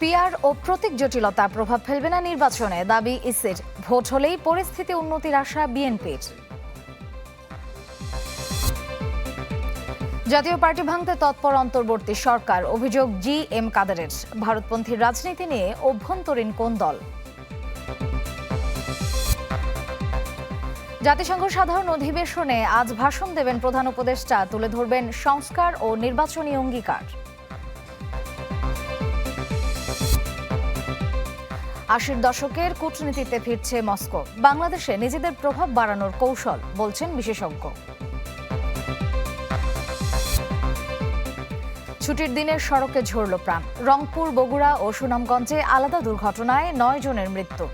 Peer ও প্রতীক জটিলতা প্রভাব ফেলবে না নির্বাচনে। দাবি ইসির। ভোট হলেই পরিস্থিতি উন্নতির আশা বিএনপির। জাতীয় পার্টি ভাঙতে তৎপর অন্তর্বর্তী সরকার। অভিযোগ জি এম কাদারের। ভারতপন্থী রাজনীতি নিয়ে অভ্যন্তরীণ কোন দল? জাতিসংঘ সাধারণ অধিবেশনে আজ ভাষণ দেবেন প্রধান উপদেষ্টা। তুলে ধরবেন সংস্কার ও নির্বাচনী অঙ্গীকার। আশির দশকের কূটনীতিতে ফিরছে মস্কো। বাংলাদেশে নিজেদের প্রভাব বাড়ানোর কৌশল, বলছেন বিশেষজ্ঞ। ছুটির দিনে সড়কে ঝরল প্রাণ। রংপুর, বগুড়া ও সুনামগঞ্জে আলাদা দুর্ঘটনায় নয় জনের মৃত্যু।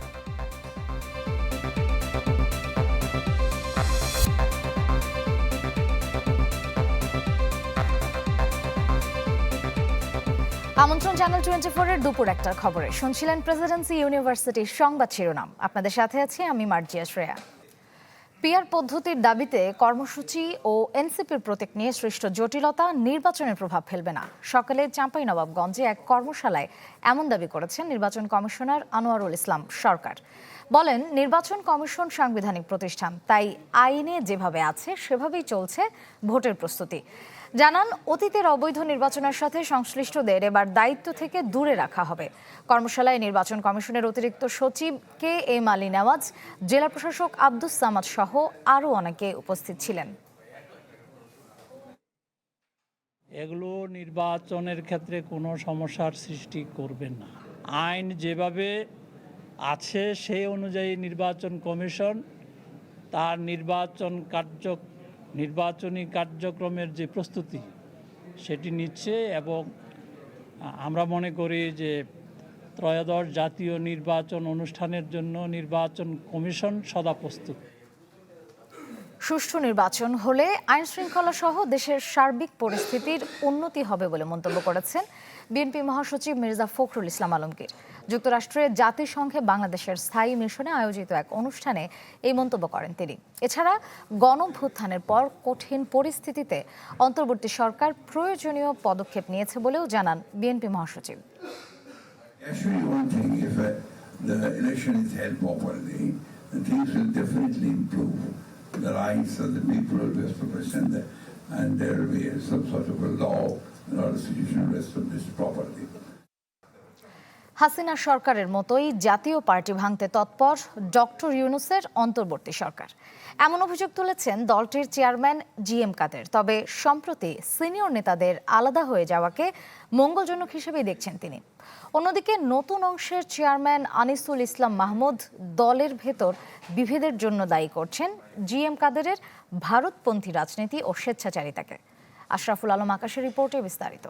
আমন্ত্রণ চ্যানেল টোয়েন্টি এর দুপুর একটার খবরে। শুনছিলেন প্রেসিডেন্সি ইউনিভার্সিটির সংবাদ শিরোনাম। আপনাদের সাথে আছি আমি মার্জিয়া শ্রেয়া। পিয়ার পদ্ধতির দাবিতে কর্মসূচি ও এনসিপির প্রতীক নিয়ে সৃষ্ট জটিলতা নির্বাচনের প্রভাব ফেলবে না। সকালে চাঁপাই নবাবগঞ্জে এক কর্মশালায় এমন দাবি করেছেন নির্বাচন কমিশনার আনোয়ারুল ইসলাম সরকার। বলেন, নির্বাচন কমিশন সাংবিধানিক প্রতিষ্ঠান, তাই আইনে যেভাবে আছে, সেভাবেই চলছে ভোটের প্রস্তুতি। জানান, অতীতের অবৈধ নির্বাচনের সাথে সংশ্লিষ্টদের এবার দায়িত্ব থেকে দূরে রাখা হবে। কর্মশালায় নির্বাচন কমিশনের অতিরিক্ত সচিব কে এম আলী নেওয়াজ, জেলা প্রশাসক আব্দুস সামাদ সহ আরও অনেকে উপস্থিত ছিলেন। এগুলো নির্বাচনের ক্ষেত্রে কোনো সমস্যার সৃষ্টি করবে না। আইন যেভাবে আছে সেই অনুযায়ী নির্বাচন কমিশন তার নির্বাচন কার্য নির্বাচনী কার্যক্রমের যে প্রস্তুতি, সেটি নিচ্ছে এবং আমরা মনে করি যে ত্রয়োদশ জাতীয় নির্বাচন অনুষ্ঠানের জন্য নির্বাচন কমিশন সদা প্রস্তুত। সুষ্ঠু নির্বাচন হলে আইন শৃঙ্খলা সহ দেশের সার্বিক পরিস্থিতির উন্নতি হবে বলে মন্তব্য করেছেন বিএনপি মহাসচিব মির্জা ফখরুল ইসলাম আলমগীর। যুক্তরাষ্ট্রের জাতিসংঘে বাংলাদেশের স্থায়ী মিশনে আয়োজিত এক অনুষ্ঠানে এই মন্তব্য করেন তিনি। এছাড়া গণভ্যুত্থানের পর কঠিন পরিস্থিতিতে অন্তর্বর্তী সরকার প্রয়োজনীয় পদক্ষেপ নিয়েছে বলেও জানান বিএনপি মহাসচিব। Uh, the election is held properly, things will definitely improve. The rights of the people will be established and, there will be some sort of a law situation will be established properly. Hasina সরকারের মতোই জাতীয় party ভাঙতে তৎপর doctor ইউনুসের অন্তর্বর্তী সরকার। এমন অভিযোগ তুলেছেন দলটির চেয়ারম্যান জি এম কাদের। তবে সম্প্রতি সিনিয়র নেতাদের আলাদা হয়ে যাওয়াকে মঙ্গলজনক হিসেবেই দেখছেন তিনি। অন্যদিকে নতুন অংশের চেয়ারম্যান আনিসুল ইসলাম মাহমুদ দলের ভেতর বিভেদের জন্য দায়ী করছেন জি এম কাদেরের ভারতপন্থী রাজনীতি ও স্বেচ্ছাচারিতাকে। আশরাফুল আলম আকাশের রিপোর্টে বিস্তারিত।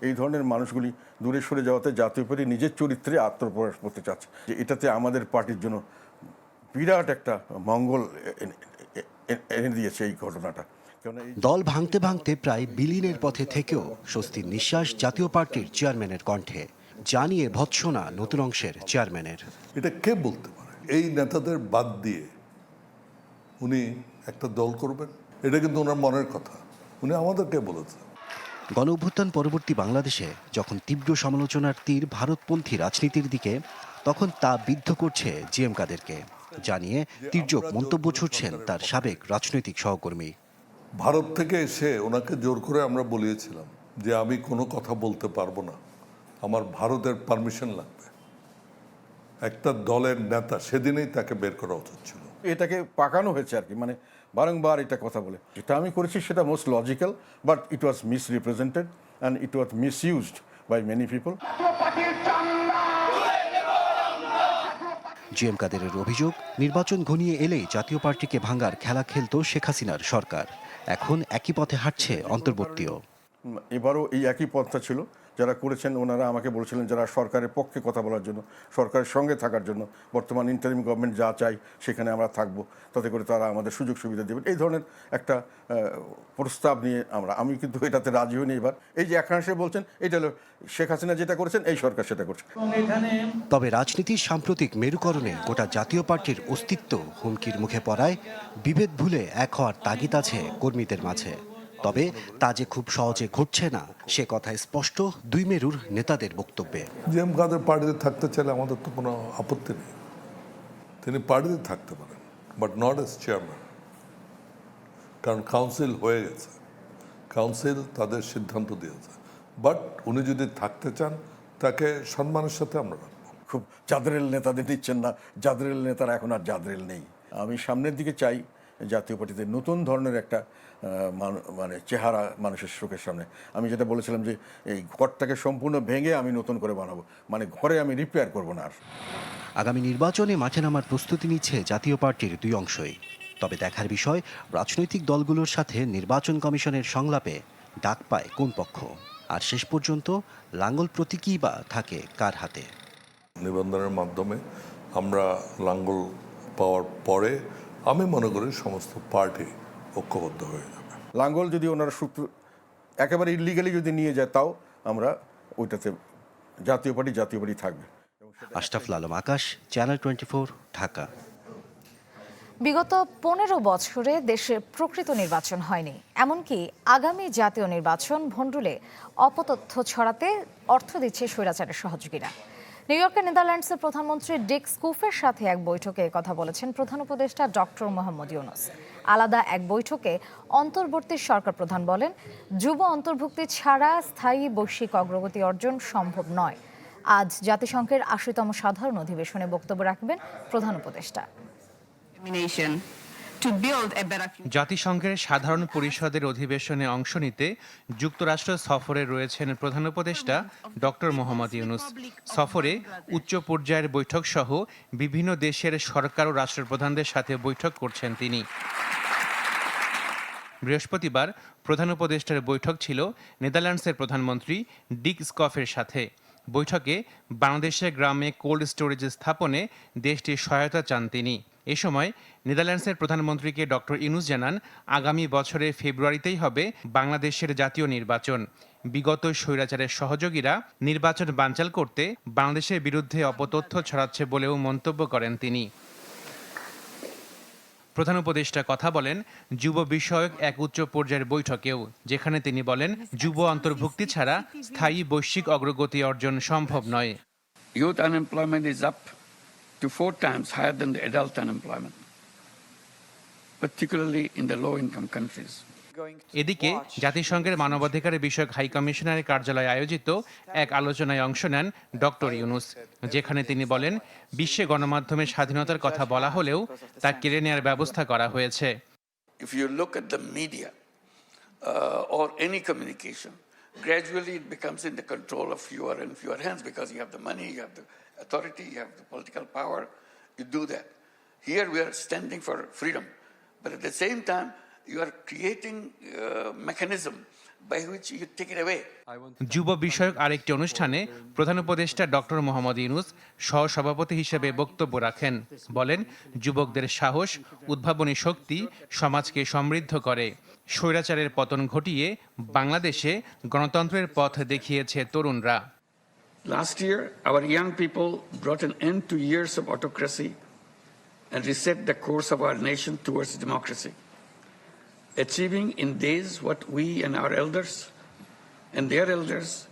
এই ধরনের মানুষগুলি দূরে সরে যাওয়াতে জাতীয় পার্টি নিজের চরিত্রে আত্মপ্রকাশ করতে চাচ্ছে। যে এটাতে আমাদের পার্টির জন্য বিরাট একটা মঙ্গল এনে- এ- এনে দিয়েছে এই ঘটনাটা। কেননা দল ভাঙতে ভাঙতে প্রায় বিলীনের পথে থেকেও স্বস্তির নিঃশ্বাস জাতীয় পার্টির চেয়ারম্যানের কণ্ঠে। জানিয়ে ভৎসনা নতুন অংশের চেয়ারম্যানের। এটা কে বলতে পারে? এই নেতাদের বাদ দিয়ে উনি একটা দল করবেন? এটা কিন্তু ওনার মনের কথা। উনি আমাদেরকে বলেছেন। গণ অভ্যুত্থান পরবর্তী বাংলাদেশে যখন তীব্র সমালোচনার তীর ভারতপন্থী রাজনীতির দিকে তখন তা বিদ্ধ করছে জিএম কাদেরকে জানিয়ে তির্যক মন্তব্য ছুটছেন তার সাবেক রাজনৈতিক সহকর্মী। ভারত থেকে এসে ওনাকে জোর করে আমরা বলিয়েছিলাম যে আমি কোনো কথা বলতে পারব না আমার ভারতের পারমিশন লাগবে। একটা দলের নেতা সেদিনেই তাকে বের করা উচিত ছিল। এটাকে পাকানো হয়েছে আর কি মানে বারংবার এটা কথা বলে। যেটা আমি করেছি সেটা most logical but it was misrepresented and it was misused by many people GM কাদেরের অভিযোগ নির্বাচন ঘনিয়ে এলেই জাতীয় পার্টিকে ভাঙার খেলা খেলত শেখ হাসিনার সরকার। এখন একই পথে হাঁটছে অন্তর্বর্তীও। এবারও এই একই পথটা ছিল। যারা করেছেন ওনারা আমাকে বলেছিলেন যারা সরকারের পক্ষে কথা বলার জন্য সরকারের সঙ্গে থাকার জন্য বর্তমান ইন্টারিম গভর্নমেন্ট যা চাই সেখানে আমরা থাকব। তাতে করে তারা আমাদের সুযোগ সুবিধা দেবেন। এই ধরনের একটা প্রস্তাব নিয়ে আমরা আমি কিন্তু এটাতে রাজি হইনি এবার। এই যে একাংশে বলছেন এটা হলো শেখ হাসিনা যেটা করেছেন এই সরকার সেটা করছে। তবে রাজনীতির সাম্প্রতিক মেরুকরণে গোটা জাতীয় পার্টির অস্তিত্ব হুমকির মুখে পড়ায় বিভেদ ভুলে এক হওয়ার তাগিদ আছে কর্মীদের মাঝে। তবে তা যে খুব সহজে ঘটছে না সে কথা স্পষ্ট দুই মেরুর নেতাদের বক্তব্যে। জি এম কাদের পার্টিতে থাকতে চাইলে আমাদের তো কোনো আপত্তি নেই। তিনি পার্টিতে থাকতে পারেন বাট নট এস চেয়ারম্যান কারণ কাউন্সিল হয়ে গেছে। কাউন্সিল তাদের সিদ্ধান্ত দিয়েছে। বাট উনি যদি থাকতে চান তাকে সম্মানের সাথে আমরা রাখব। খুব জাদরেল নেতাদের নিচ্ছেন না। জাদরেল নেতারা এখন আর জাদরেল নেই। আমি সামনের দিকে চাই জাতীয় পার্টিতে নতুন ধরনের একটা মান- মানে চেহারা মানুষের চোখের সামনে। আমি যেটা বলেছিলাম যে এই ঘরটাকে সম্পূর্ণ ভেঙে আমি নতুন করে বানাবো। মানে ঘরে আমি রিপেয়ার করব না আর। আগামী নির্বাচনে মাঠে নামার প্রস্তুতি নিচ্ছে জাতীয় পার্টির দুই অংশই। তবে দেখার বিষয় রাজনৈতিক দলগুলোর সাথে নির্বাচন কমিশনের সংলাপে ডাক পায় কোন পক্ষ। আর শেষ পর্যন্ত লাঙ্গল প্রতীকই বা থাকে কার হাতে? নিবন্ধনের মাধ্যমে আমরা লাঙ্গল পাওয়ার পরে আমি মনে করি সমস্ত পার্টি ঐক্যবদ্ধ হয়ে যাবে। লাঙ্গল যদি ওনারা সূত্র একেবারে ইলিগালি যদি নিয়ে যায় তাও আমরা ওইটাতে জাতীয় পার্টি জাতীয় পার্টি থাকবে। Ashraful Alam Akash channel twenty Dhaka. বিগত পনেরো বছরে দেশে প্রকৃত নির্বাচন হয়নি। এমনকি আগামী জাতীয় নির্বাচন ভণ্ডুলে অপতথ্য ছড়াতে অর্থ দিচ্ছে স্বৈরাচারের সহযোগীরা। নিউ ইয়র্কের নেদারল্যান্ডসের প্রধানমন্ত্রী ডিক স্কুফের সাথে এক বৈঠকে কথা বলেছেন প্রধান উপদেষ্টা ডক্টর মোহাম্মদ ইউনুস। আলাদা এক বৈঠকে অন্তর্বর্তী সরকার প্রধান বলেন, যুব অন্তর্ভুক্তি ছাড়া স্থায়ী বৈশ্বিক অগ্রগতি অর্জন সম্ভব নয়। আজ জাতিসংঘের আশিতম সাধারণ অধিবেশনে বক্তব্য রাখবেন প্রধান উপদেষ্টা। জাতিসংঘের সাধারণ পরিষদের অধিবেশনে অংশ নিতে যুক্তরাষ্ট্র সফরে রয়েছেন প্রধান উপদেষ্টা ডক্টর মোহাম্মদ ইউনুস। সফরে উচ্চ পর্যায়ের বৈঠক সহ বিভিন্ন দেশের সরকার ও রাষ্ট্রপ্রধানদের সাথে বৈঠক করছেন তিনি। বৃহস্পতিবার প্রধান উপদেষ্টার বৈঠক ছিল নেদারল্যান্ডসের প্রধানমন্ত্রী ডিক স্কফের সাথে। বৈঠকে বাংলাদেশের গ্রামে কোল্ড স্টোরেজ স্থাপনে দেশটির সহায়তা চান তিনি। এ সময় নেদারল্যান্ডসের প্রধানমন্ত্রীকে ডক্টর ইনুস জানান, আগামী বছরের ফেব্রুয়ারিতেই হবে বাংলাদেশের জাতীয় নির্বাচন। বিগত স্বৈরাচারের সহযোগীরা নির্বাচন বানচাল করতে বাংলাদেশের বিরুদ্ধে অপতথ্য ছড়াচ্ছে বলেও মন্তব্য করেন তিনি। প্রধান উপদেষ্টা কথা বলেন, যুব বিষয়ক এক উচ্চ পর্যায়ের বৈঠকেও, যেখানে তিনি বলেন, যুব অন্তর্ভুক্তি ছাড়া স্থায়ী বৈশ্বিক অগ্রগতি অর্জন সম্ভব নয়। Youth unemployment is up. to four times higher than the adult unemployment, particularly in the low income countries. এদিকে জাতিসংঘের মানবাধিকারের বিষয়ক হাই কমিশনারের কার্যালয়ে আয়োজিত এক আলোচনায় অংশ নেন ডক্টর ইউনুস যেখানে তিনি বলেন বিশ্বে গণমাধ্যমের স্বাধীনতার কথা বলা হলেও তা কেড়ে নেয়ার ব্যবস্থা করা হয়েছে look at the media or any communication gradually it becomes in the control of fewer and fewer hands because you have the money, you have the authority, you have the political power, you do that. Here we are standing for freedom, but at the same time, you are creating a mechanism by which you take it away. যুব বিষয়ক আরেকটি অনুষ্ঠানে প্রধান উপদেষ্টা doctor Mohammad Yunus সহসভাপতি হিসেবে বক্তব্য রাখেন। বলেন যুবকদের সাহস উদ্ভাবনী শক্তি সমাজকে সমৃদ্ধ করে। স্বৈরাচারের পতন ঘটিয়ে বাংলাদেশে গণতন্ত্রের পথ দেখিয়েছে তরুণরা। Last year, our young people brought an end to years of autocracy and reset the course of our nation towards democracy, achieving in days what we and our elders and their elders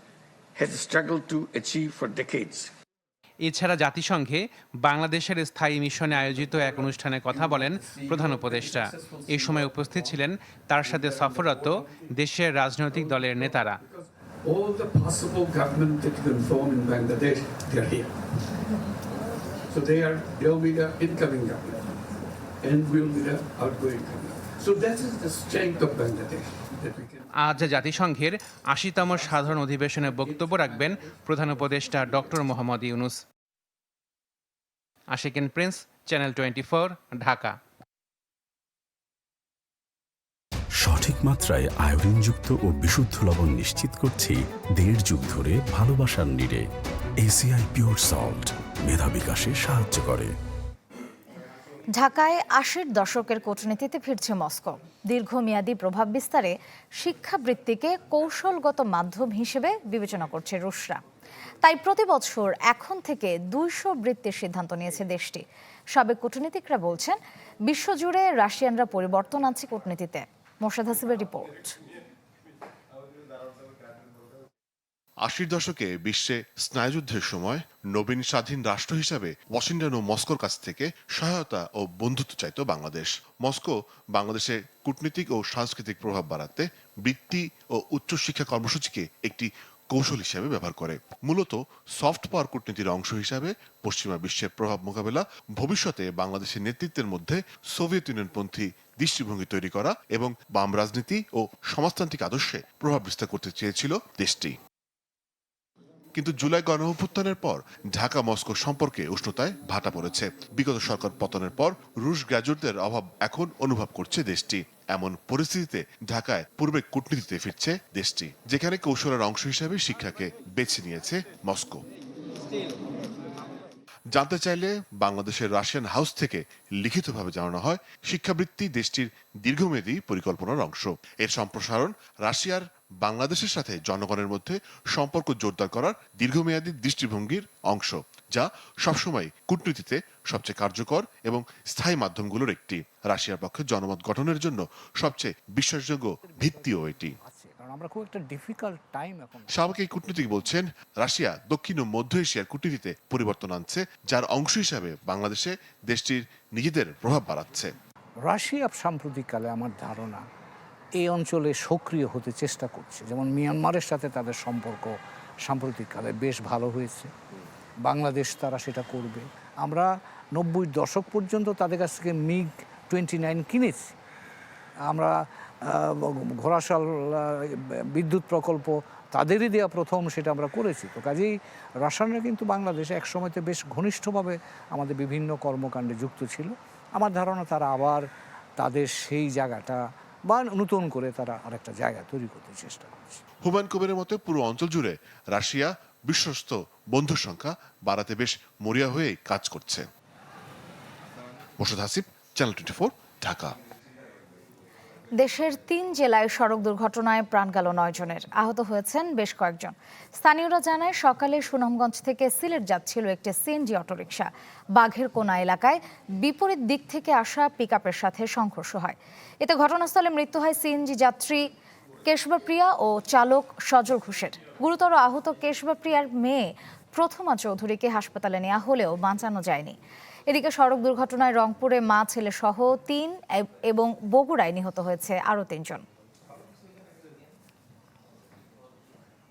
had struggled to achieve for decades. এছাড়া জাতিসংঘে বাংলাদেশের স্থায়ী মিশনে আয়োজিত এক অনুষ্ঠানে কথা বলেন প্রধান উপদেষ্টা এই সময় উপস্থিত ছিলেন তার সাথে সফররত দেশের রাজনৈতিক দলের নেতারা all the possible government that you can form in Bangladesh, they are here. So they are, they'll be the incoming government and we'll be the outgoing government. So that is the strength of Bangladesh that we can. আজ জাতিসংঘের আশিতম সাধারণ অধিবেশনে বক্তব্য রাখবেন প্রধান উপদেষ্টা doctor Mohammad Yunus Ashiken Prince channel twenty Dhaka সঠিক মাত্রায় আয়োডিনযুক্ত ও বিশুদ্ধ লবণ নিশ্চিত করছি দেড় যুগ ধরে ভালোবাসার নিরে এসিআই পিওর সল্ট মেধা বিকাশে সাহায্য করে ঢাকায় আশির দশকের কূটনীতিতে ফিরছে মস্কো। দীর্ঘমেয়াদী প্রভাব বিস্তারে শিক্ষাবৃত্তিকে কৌশলগত মাধ্যম হিসেবে বিবেচনা করছে রুশরা। তাই প্রতি বছর এখন থেকে দুইশো বৃত্তির সিদ্ধান্ত নিয়েছে দেশটি। সাবেক কূটনীতিকরা বলছেন, বিশ্বজুড়ে রাশিয়ানরা পরিবর্তন আনছে কূটনীতিতে। মোর্শেদ হাসিবের রিপোর্ট। আশির দশকে বিশ্বে স্নায়ুযুদ্ধের সময় নবীন স্বাধীন রাষ্ট্র হিসাবে ওয়াশিংটন ও মস্কোর কাছ থেকে সহায়তা ও বন্ধুত্ব চাইত বাংলাদেশ। মস্কো বাংলাদেশের কূটনীতিক ও সাংস্কৃতিক প্রভাব বাড়াতে বৃত্তি ও উচ্চশিক্ষা কর্মসূচিকে একটি কৌশল হিসেবে ব্যবহার করে। মূলত সফট পাওয়ার কূটনীতির অংশ হিসাবে পশ্চিমা বিশ্বের প্রভাব মোকাবেলা, ভবিষ্যতে বাংলাদেশের নেতৃত্বের মধ্যে সোভিয়েত ইউনিয়নপন্থী দৃষ্টিভঙ্গি তৈরি করা এবং বাম রাজনীতি ও সমাজতান্ত্রিক আদর্শে প্রভাব বিস্তার করতে চেয়েছিল দেশটি। কিন্তু জুলাই গণঅভ্যুত্থানের পর ঢাকা মস্কো সম্পর্কে উষ্ণতায় ভাটা পড়েছে। বিগত সরকার পতনের পর রুশ গ্র্যাজুয়েটদের অভাব এখন অনুভব করছে দেশটি। এমন পরিস্থিতিতে ঢাকায় পূর্বে কূটনীতিতে ফিরছে দেশটি, যেখানে কৌশলের অংশ হিসেবে শিক্ষাকে বেছে নিয়েছে মস্কো। জানতে চাইলে বাংলাদেশের রাশিয়ান হাউস থেকে লিখিতভাবে জানানো হয়, শিক্ষাবৃত্তি দেশটির দীর্ঘমেয়াদী পরিকল্পনার অংশ। এর সম্প্রসারণ রাশিয়ার বাংলাদেশের সাথে জনগণের মধ্যে সম্পর্ক জোরদার করার দীর্ঘমেয়াদী দৃষ্টিভঙ্গির অংশ যা সবসময় কূটনীতিতে সবচেয়ে কার্যকর এবং স্থায়ী মাধ্যমগুলোর একটি। রাশিয়ার পক্ষে জনমত গঠনের জন্য সবচেয়ে বিশ্বাসযোগ্য ভিত্তিও এটি। কারণ আমরা খুব একটা ডিফিকাল্ট টাইম এখন। সাবেক এই কূটনীতিক বলছেন রাশিয়া দক্ষিণ ও মধ্য এশিয়ার কূটনীতিতে পরিবর্তন আনছে যার অংশ হিসাবে বাংলাদেশে দেশটির নিজেদের প্রভাব বাড়াচ্ছে। রাশিয়া সাম্প্রতিককালে আমার ধারণা এই অঞ্চলে সক্রিয় হতে চেষ্টা করছে। যেমন মিয়ানমারের সাথে তাদের সম্পর্ক সাম্প্রতিককালে বেশ ভালো হয়েছে। বাংলাদেশ তারা সেটা করবে। আমরা নব্বই দশক পর্যন্ত তাদের কাছ থেকে মিগ টোয়েন্টি নাইন কিনেছি। আমরা ঘোড়াশাল বিদ্যুৎ প্রকল্প তাদেরই দেওয়া প্রথম সেটা আমরা করেছি। তো কাজেই রাসায়নিক কিন্তু বাংলাদেশে একসময়তে বেশ ঘনিষ্ঠভাবে আমাদের বিভিন্ন কর্মকাণ্ডে যুক্ত ছিল। আমার ধারণা তারা আবার তাদের সেই জায়গাটা বা নতুন করে তারা আরেকটা জায়গা তৈরি করতে চেষ্টা করছে। হুমায়ুন কবিরের মতে পুরো অঞ্চল জুড়ে রাশিয়া বিশ্বস্ত বন্ধু সংখ্যা বাড়াতে বেশ মরিয়া হয়ে কাজ করছে। Morshed Hasib channel twenty Dhaka. দেশের তিন জেলায় সড়ক দুর্ঘটনায় প্রাণ গেল জনের। আহত হয়েছেন বেশ কয়েকজন। স্থানীয়রা জানায়, সকালে সুনামগঞ্জ থেকে সিলেট যাচ্ছিল একটি সিএনজি অটোরিকশা। বাঘের কোনা এলাকায় বিপরীত দিক থেকে আসা পিকআপের সাথে সংঘর্ষ হয়। এতে ঘটনাস্থলে মৃত্যু হয় সিএনজি যাত্রী কেশবাপ্রিয়া ও চালক সজল ঘোষের। গুরুতর আহত কেশবাপ্রিয়ার মেয়ে প্রথমা চৌধুরীকে হাসপাতালে নেওয়া হলেও বাঁচানো যায়নি। এদিকে সড়ক দুর্ঘটনায় রংপুরে মা ছেলে সহ তিন এবং বগুড়ায় নিহত হয়েছে আরও তিনজন।